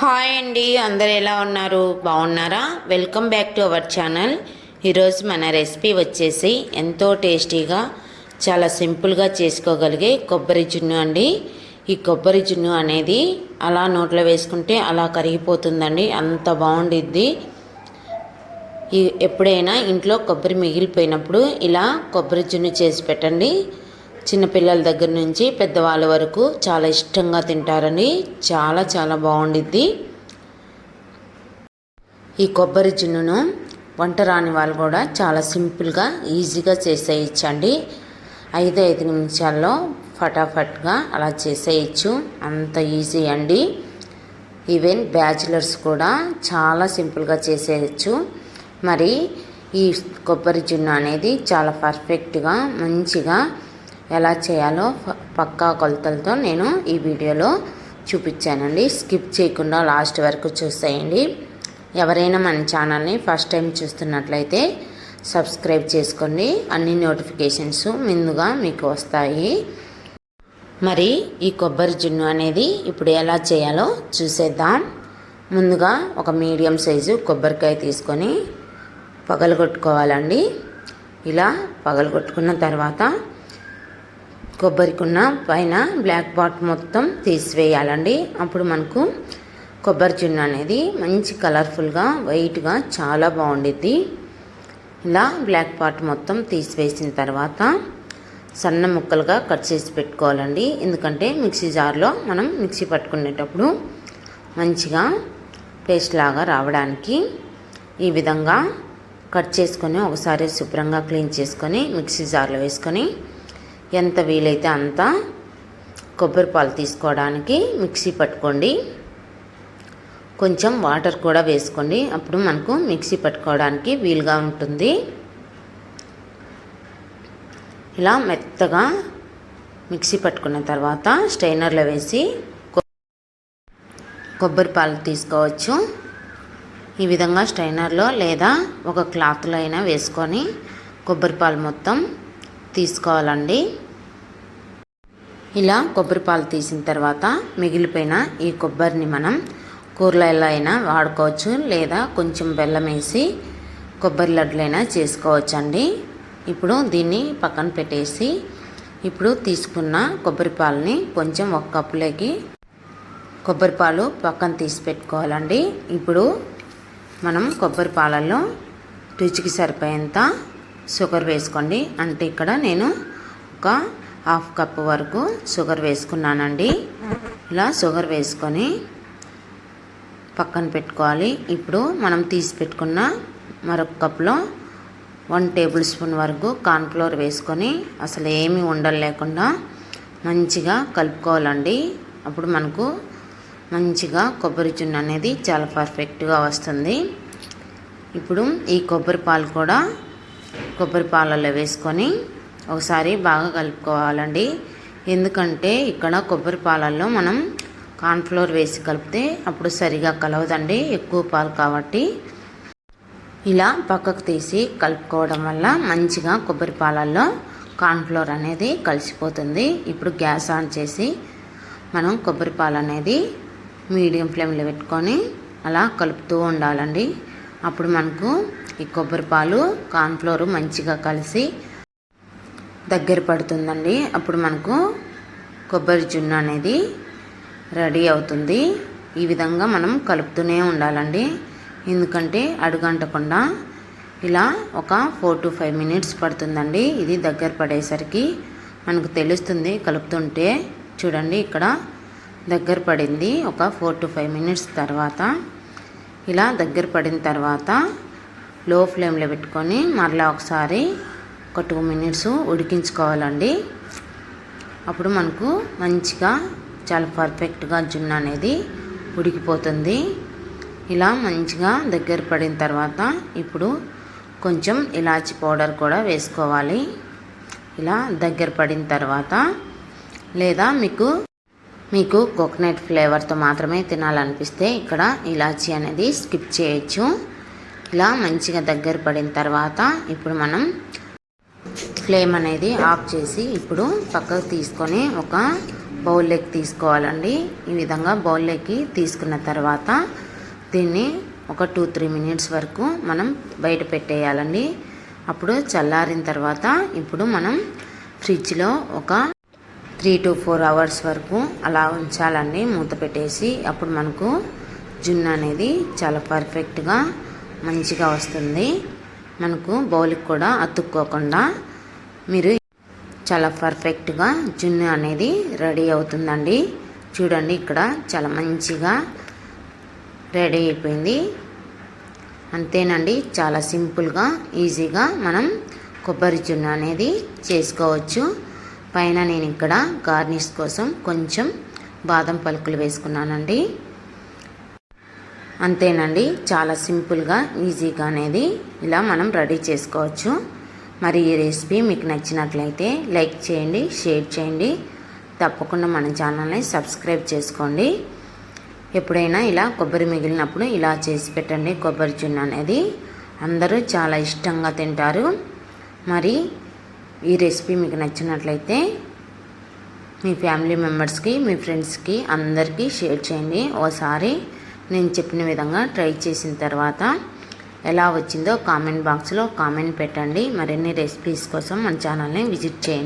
Hi అండి అందరు ఎలా ఉన్నారు? బాగున్నారా? Welcome back to our channel ఈరోజు మన రెసిపీ వచ్చేసి ఎంతో టేస్టీగా చాలా సింపుల్గా చేసుకోగలిగే కొబ్బరి జున్ను అండి. ఈ కొబ్బరి జున్ను అనేది అలా నోట్లో వేసుకుంటే అలా కరిగిపోతుందండి అంత బాగుండిద్ది. ఈ ఎప్పుడైనా ఇంట్లో కొబ్బరి మిగిలిపోయినప్పుడు ఇలా కొబ్బరి జున్ను చేసి పెట్టండి. చిన్నపిల్లల దగ్గర నుంచి పెద్దవాళ్ళ వరకు చాలా ఇష్టంగా తింటారని చాలా చాలా బాగుండిద్ది. ఈ కొబ్బరి జున్నును వంట రాని వాళ్ళు కూడా చాలా సింపుల్గా ఈజీగా చేసేయచ్చండి. ఐదు ఐదు నిమిషాల్లో ఫటాఫట్గా అలా చేసేయచ్చు. అంత ఈజీ అండి. ఈవెన్ బ్యాచిలర్స్ కూడా చాలా సింపుల్గా చేసేయచ్చు. మరి ఈ కొబ్బరి జున్ను అనేది చాలా పర్ఫెక్ట్గా మంచిగా ఎలా చేయాలో పక్కా కొలతలతో నేను ఈ వీడియోలో చూపించానండి. స్కిప్ చేయకుండా లాస్ట్ వరకు చూసేయండి. ఎవరైనా మన ఛానల్ని ఫస్ట్ టైం చూస్తున్నట్లయితే సబ్స్క్రైబ్ చేసుకోండి. అన్ని నోటిఫికేషన్స్ ముందుగా మీకు వస్తాయి. మరి ఈ కొబ్బరి జున్ను అనేది ఇప్పుడు ఎలా చేయాలో చూసేద్దాం. ముందుగా ఒక మీడియం సైజు కొబ్బరికాయ తీసుకొని పగలగొట్టుకోవాలండి. ఇలా పగలగొట్టుకున్న తర్వాత కొబ్బరికున్న పైన బ్లాక్ పాట్ మొత్తం తీసివేయాలండి. అప్పుడు మనకు కొబ్బరి చున్న అనేది మంచి కలర్ఫుల్గా వైట్గా చాలా బాగుండిద్ది. ఇలా బ్లాక్ పాట్ మొత్తం తీసివేసిన తర్వాత సన్న ముక్కలుగా కట్ చేసి పెట్టుకోవాలండి. ఎందుకంటే మిక్సీ జార్లో మనం మిక్సీ పట్టుకునేటప్పుడు మంచిగా పేస్ట్ లాగా రావడానికి ఈ విధంగా కట్ చేసుకొని ఒకసారి శుభ్రంగా క్లీన్ చేసుకొని మిక్సీ జార్లో వేసుకొని ఎంత వీలైతే అంత కొబ్బరి పాలు తీసుకోవడానికి మిక్సీ పట్టుకోండి. కొంచెం వాటర్ కూడా వేసుకోండి. అప్పుడు మనకు మిక్సీ పట్టుకోవడానికి వీలుగా ఉంటుంది. ఇలా మెత్తగా మిక్సీ పట్టుకున్న తర్వాత స్టైనర్లో వేసి కొబ్బరి పాలు తీసుకోవచ్చు. ఈ విధంగా స్టైనర్లో లేదా ఒక క్లాత్లో అయినా వేసుకొని కొబ్బరి పాలు మొత్తం తీసుకోవాలండి. ఇలా కొబ్బరి పాలు తీసిన తర్వాత మిగిలిపోయిన ఈ కొబ్బరిని మనం కూరలలో అయినా వాడుకోవచ్చు లేదా కొంచెం బెల్లం వేసి కొబ్బరి లడ్లైనా చేసుకోవచ్చండి. ఇప్పుడు దీన్ని పక్కన పెట్టేసి ఇప్పుడు తీసుకున్న కొబ్బరి పాలని కొంచెం ఒక కప్పులోకి కొబ్బరి పాలు పక్కన తీసి పెట్టుకోవాలండి. ఇప్పుడు మనం కొబ్బరి పాలల్లో రుచికి సరిపోయేంత షుగర్ వేసుకోండి. అంటే ఇక్కడ నేను ఒక హాఫ్ కప్ వరకు షుగర్ వేసుకున్నానండి. ఇలా షుగర్ వేసుకొని పక్కన పెట్టుకోవాలి. ఇప్పుడు మనం తీసి పెట్టుకున్న మరొక కప్లో వన్ టేబుల్ స్పూన్ వరకు కార్న్ఫ్లోర్ వేసుకొని అసలు ఏమీ ఉండలు లేకుండా మంచిగా కలుపుకోవాలండి. అప్పుడు మనకు మంచిగా కొబ్బరి చున్న అనేది చాలా పర్ఫెక్ట్గా వస్తుంది. ఇప్పుడు ఈ కొబ్బరి పాలు కూడా కొబ్బరి పాలలో వేసుకొని ఒకసారి బాగా కలుపుకోవాలండి. ఎందుకంటే ఇక్కడ కొబ్బరి పాలల్లో మనం కార్న్ఫ్లోర్ వేసి కలిపితే అప్పుడు సరిగా కలవదండి ఎక్కువ పాలు కాబట్టి. ఇలా పక్కకు తీసి కలుపుకోవడం వల్ల మంచిగా కొబ్బరి పాలల్లో కార్న్ఫ్లోర్ అనేది కలిసిపోతుంది. ఇప్పుడు గ్యాస్ ఆన్ చేసి మనం కొబ్బరి పాలు అనేది మీడియం ఫ్లేమ్లో పెట్టుకొని అలా కలుపుతూ ఉండాలండి. అప్పుడు మనకు ఈ కొబ్బరి పాలు కార్న్ఫ్లోర్ మంచిగా కలిసి దగ్గర పడుతుందండి. అప్పుడు మనకు కొబ్బరి జున్ను అనేది రెడీ అవుతుంది. ఈ విధంగా మనం కలుపుతూనే ఉండాలండి. ఎందుకంటే అడుగంటకుండా ఇలా ఒక ఫోర్ టు ఫైవ్ మినిట్స్ పడుతుందండి. ఇది దగ్గర పడేసరికి మనకు తెలుస్తుంది కలుపుతుంటే. చూడండి ఇక్కడ దగ్గర పడింది ఒక ఫోర్ టు ఫైవ్ మినిట్స్ తర్వాత. ఇలా దగ్గర పడిన తర్వాత లో ఫ్లేమ్లో పెట్టుకొని మరలా ఒకసారి ఒక టూ మినిట్స్ ఉడికించుకోవాలండి. అప్పుడు మనకు మంచిగా చాలా పర్ఫెక్ట్గా జున్ను అనేది ఉడికిపోతుంది. ఇలా మంచిగా దగ్గర పడిన తర్వాత ఇప్పుడు కొంచెం ఇలాచి పౌడర్ కూడా వేసుకోవాలి. ఇలా దగ్గర పడిన తర్వాత లేదా మీకు మీకు కోకోనట్ ఫ్లేవర్తో మాత్రమే తినాలనిపిస్తే ఇక్కడ ఇలాచి అనేది స్కిప్ చేయొచ్చు. ఇలా మంచిగా దగ్గర పడిన తర్వాత ఇప్పుడు మనం ఫ్లేమ్ అనేది ఆఫ్ చేసి ఇప్పుడు పక్కకు తీసుకొని ఒక బౌల్లోకి తీసుకోవాలండి. ఈ విధంగా బౌల్లోకి తీసుకున్న తర్వాత దీన్ని ఒక టూ త్రీ మినిట్స్ వరకు మనం బయట పెట్టేయాలండి. అప్పుడు చల్లారిన తర్వాత ఇప్పుడు మనం ఫ్రిడ్జ్లో ఒక త్రీ టు ఫోర్ అవర్స్ వరకు అలా ఉంచాలండి. మూత పెట్టేసి అప్పుడు మనకు జున్ను అనేది చాలా పర్ఫెక్ట్గా మంచిగా వస్తుంది. మనకు బౌల్కి కూడా అతుక్కోకుండా మీరు చాలా పర్ఫెక్ట్గా జున్ను అనేది రెడీ అవుతుందండి. చూడండి ఇక్కడ చాలా మంచిగా రెడీ అయిపోయింది. అంతేనండి చాలా సింపుల్గా ఈజీగా మనం కొబ్బరి జున్ను అనేది చేసుకోవచ్చు. పైన నేను ఇక్కడ గార్నిష్ కోసం కొంచెం బాదం పలుకులు వేసుకున్నానండి. అంతేనండి చాలా సింపుల్గా ఈజీగా అనేది ఇలా మనం రెడీ చేసుకోవచ్చు. మరి ఈ రెసిపీ మీకు నచ్చినట్లయితే లైక్ చేయండి షేర్ చేయండి. తప్పకుండా మన ఛానల్ని సబ్స్క్రైబ్ చేసుకోండి. ఎప్పుడైనా ఇలా కొబ్బరి మిగిలినప్పుడు ఇలా చేసి పెట్టండి కొబ్బరి చున్న అనేది. అందరూ చాలా ఇష్టంగా తింటారు. మరి ఈ రెసిపీ మీకు నచ్చినట్లయితే మీ ఫ్యామిలీ మెంబర్స్కి మీ ఫ్రెండ్స్కి అందరికీ షేర్ చేయండి. ఓసారి నేను చెప్పిన విధంగా ట్రై చేసిన తర్వాత ఎలా వచ్చిందో కామెంట్ బాక్స్లో కామెంట్ పెట్టండి. మరిన్ని రెసిపీస్ కోసం మన ఛానల్ని విజిట్ చేయండి.